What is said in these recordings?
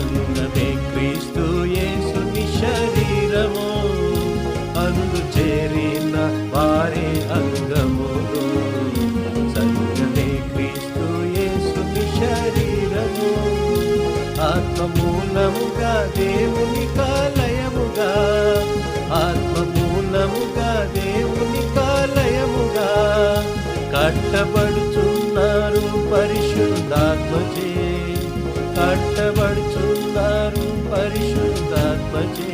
అందమే క్రీస్తు యేసుని శరీరము. అందు చేరిన వారి అంగములు సంగమే క్రీస్తు యేసుని శరీరము. ఆత్మమూలముగా దేవుని కాలయముగా. ఆత్మమూలముగా దేవుని కాలయముగా. కట్టబడుచున్నారు పరిశుద్ధాత్మచే. కట్టబడుచు కట్టబడుచున్నారు పరిశుద్ధాత్మచే.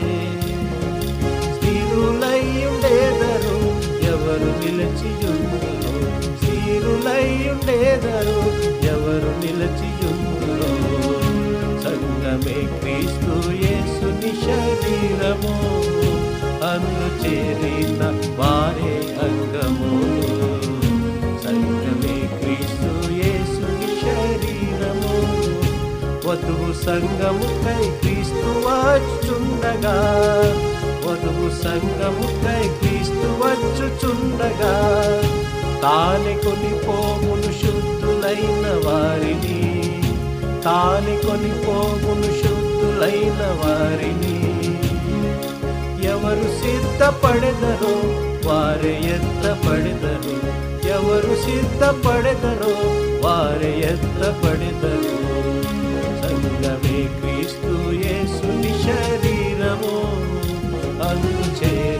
స్థిరులయ్యుండేదరు ఎవరు నిలచియుందురు. స్థిరులయ్యుండేదరు ఎవరు నిలచియుందురు. సంగమే క్రీస్తు యేసుని శరీరము. అందు వధువు సంగముకై క్రీస్తు వచ్చుచుండగా. వధువు సంగముకై క్రీస్తు వచ్చుచుండగా. తాని కొని పోమును శుద్ధులైన వారిని. తాని కొని పోమును శుద్ధులైన వారిని. ఎవరు సిద్ధపడెదరో వారే ఎత్తపడెదరు ఎవరు సిద్ధపడెదరో వారే ఎత్తపడెదరు క్రీస్తు